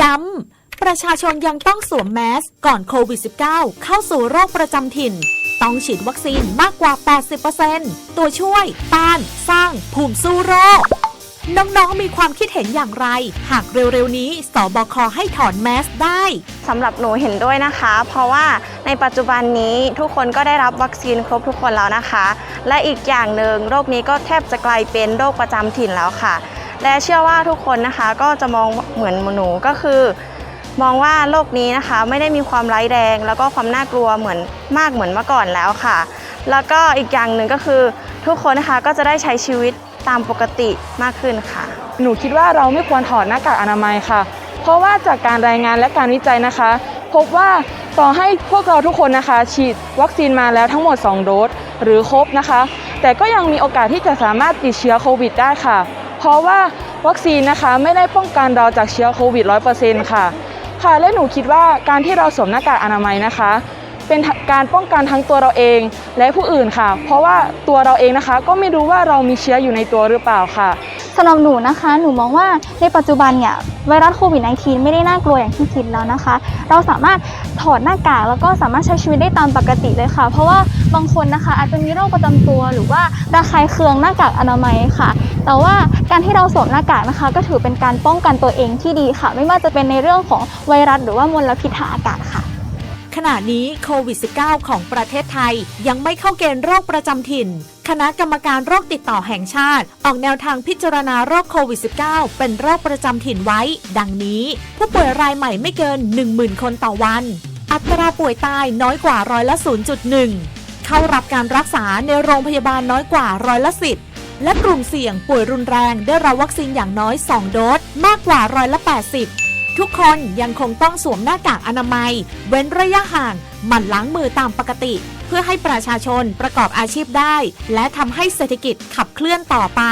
ย้ำ ประชาชนยังต้องสวมแมสก่อนโควิด -19 เข้าสู่โรคประจำถิ่น ต้องฉีดวัคซีนมากกว่า 80%ตัวช่วยต้านสร้างภูมิสู้โรค น้องๆมีความคิดเห็นอย่างไร หากเร็วๆนี้สบคให้ถอนแมสได้สำหรับหนูเห็นด้วยนะคะ เพราะว่าในปัจจุบันนี้ทุกคนก็ได้รับวัคซีนครบทุกคนแล้วนะคะ และอีกอย่างหนึ่งโรคนี้ก็แทบจะกลายเป็นโรคประจำถิ่นแล้วค่ะ และเชื่อว่าทุกคนนะคะก็จะมองเหมือนหนูก็คือ มองว่าโรคนี้นะคะไม่ได้มีความร้ายแรง แล้วก็ความน่ากลัวเหมือนมากเหมือนเมื่อก่อนแล้วค่ะ แล้วก็อีกอย่างหนึ่งก็คือทุกคนนะคะก็จะได้ใช้ชีวิตตามปกติมากขึ้นค่ะ หนูคิดว่าเราไม่ควรถอดหน้ากากอนามัยค่ะ เพราะว่าจากการรายงานและการวิจัยนะคะ พบว่าต่อให้พวกเราทุกคนนะคะ ฉีดวัคซีนมาแล้วทั้งหมด 2 โดสหรือครบนะคะ แต่ก็ยังมีโอกาสที่จะสามารถติดเชื้อโควิดได้ค่ะ เพราะว่าวัคซีนนะคะไม่ได้ป้องกันเราจากเชื้อโควิด 100%ค่ะ ค่ะและหนูคิดว่าการที่เราสวมหน้ากากอนามัยนะคะ เป็นการป้องกันทั้งตัวเราเองและผู้อื่นค่ะ เพราะว่าตัวเราเองนะคะ ก็ไม่รู้ว่าเรามีเชื้ออยู่ในตัวหรือเปล่าค่ะสำหรับหนูนะคะ หนูมองว่าในปัจจุบันเนี่ยไวรัสโควิด -19 ไม่ได้น่ากลัวอย่างที่คิดแล้วนะคะ เราสามารถถอดหน้ากากแล้วก็สามารถใช้ชีวิตได้ตามปกติเลยค่ะ เพราะว่าบางคนนะคะอาจจะมีโรคประจำตัว หรือว่าระคายเคืองหน้ากากอนามัยค่ะ แต่ว่าการที่เราสวมหน้ากากนะคะ ก็ถือเป็นการป้องกันตัวเองที่ดีค่ะ ไม่ว่าจะเป็นในเรื่องของไวรัสหรือว่ามลพิษทางอากาศค่ะขณะนี้โควิด -19 ของประเทศไทยยังไม่เข้าเกณฑ์โรคประจำถิ่น คณะกรรมการโรคติดต่อแห่งชาติ ออกแนวทางพิจารณาโรคโควิด -19 เป็นโรคประจำถิ่นไว้ ดังนี้ ผู้ป่วยรายใหม่ไม่เกิน 10,000 คนต่อวัน อัตราป่วยตายน้อยกว่าร้อยละ 0.1 เข้ารับการรักษาในโรงพยาบาลน้อยกว่าร้อยละ 10 และกลุ่มเสี่ยงป่วยรุนแรงได้รับวัคซีนอย่างน้อย 2 โดส มากกว่าร้อยละ 80 ทุกคนยังคงต้องสวมหน้ากากอนามัย เว้นระยะห่างหมั่นล้างมือตามปกติ เพื่อให้ประชาชนประกอบอาชีพได้ และทำให้เศรษฐกิจขับเคลื่อนต่อไป